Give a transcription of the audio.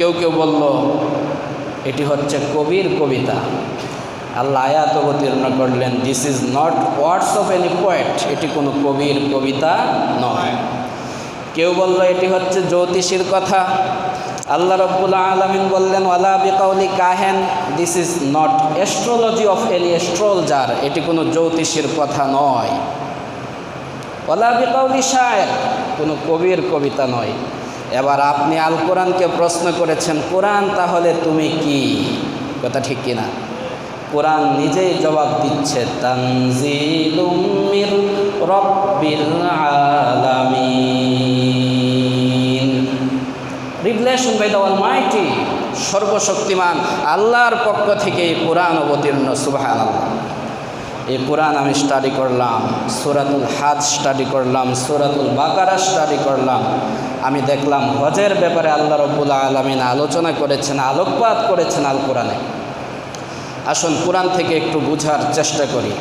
কেউ কেউ বলল, এটি হচ্ছে কবির কবিতা। আল্লাহ আয়াত অবতীর্ণ করলেন this is not words of any poet এটি কোনো কবির কবিতা নয়। কেউ বলল, এটি হচ্ছে জ্যোতিষীর কথা। আল্লাহ রব্বুল আলমিন বললেন, ওয়ালা বিকাউলি কাহেন this is not astrology of any astrologer এটি কোনো জ্যোতিষীর কথা নয়। ওলা বিকাউলি শায়ের, কোনো কবির কবিতা নয়। এবার আপনি আল কোরআনকে প্রশ্ন করেছেন, কোরআন তাহলে তুমি কি? কথা ঠিক কিনা? কোরআন নিজেই জবাব দিচ্ছে সর্বশক্তিমান, আল্লাহর পক্ষ থেকে কোরআন অবতীর্ণ, সুবহানাল্লাহ। এই কোরআন আমি স্টাডি করলাম, সুরাতুল হাদ স্টাডি করলাম, সুরাতুল বাকারা স্টাডি করলাম। আমি দেখলাম হজের ব্যাপারে আল্লাহ রব্বুল আলমিন আলোচনা করেছেন, আলোকপাত করেছেন আল কোরআনে আসুন কোরআন থেকে একটু বুঝার চেষ্টা করি।